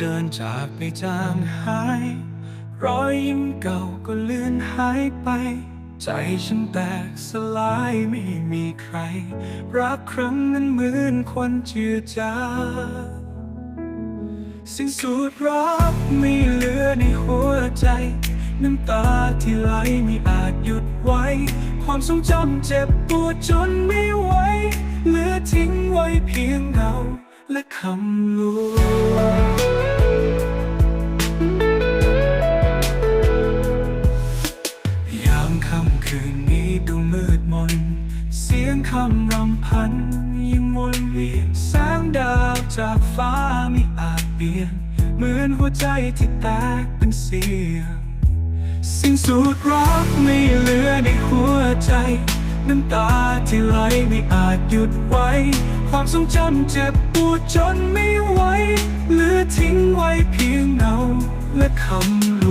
ไม่จางหาย รอยยิ้มเก่าก็เลือนหายไป ใจฉันแตกสลายไม่มีใคร รักครั้งนั้นเหมือนควันเจือจางสิ้นสุดรักไม่เหลือในหัวใจ น้ำตาที่ไหลไม่อาจหยุดไว้ ความทรงจำเจ็บปวดจนไม่ไหวเหลือทิ้งไว้เพียงเงาและคำลวง คืนนี้ดูมืดมน เสียงคำรำพันยังวนเวียนแสงดาวจากฟ้าไม่อาจเปลี่ยน เหมือนหัวใจที่แตกเป็นเสียง สิ้นสุดรักไม่เหลือในหัวใจ น้ำตาที่ไหลไม่อาจหยุดไว้ ความทรงจำเจ็บปวดจนไม่ไหวเหลือทิ้งไว้เพียงเงาและคำ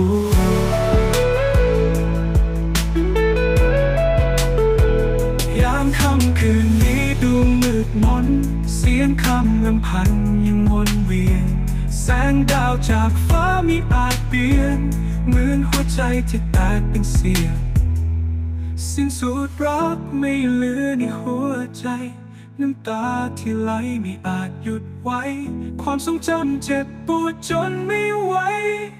ดมืดมนเสียงคำลำพันยังวนเวียน แสงดาวจากฟ้ามีอาจเปลี่ยน เหมือนหัวใจที่แตกเป็นเสียงสิ้นสุดรักไม่เหลือในหัวใจ น้ำตาที่ไหลไม่อาจหยุดไว้ ความทรงจำเจ็บปวดจนไม่ไหว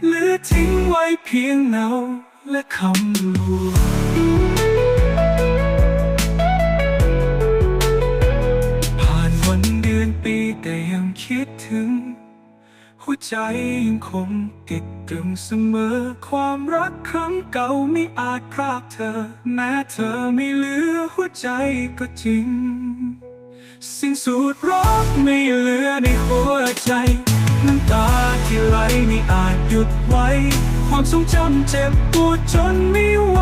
เหลือทิ้งไว้เพียงเงาและคำลวง ง หัวใจยังคงติดตรึงเสมอ ความรักครั้งเก่าไม่อาจพรากเธอ แม้เธอไม่เหลือหัวใจก็จริง สิ้นสุดรักไม่เหลือในหัวใจน้ำตาที่ไหลไม่อาจหยุดไว้ ความทรงจำเจ็บปวดจนไม่ไหว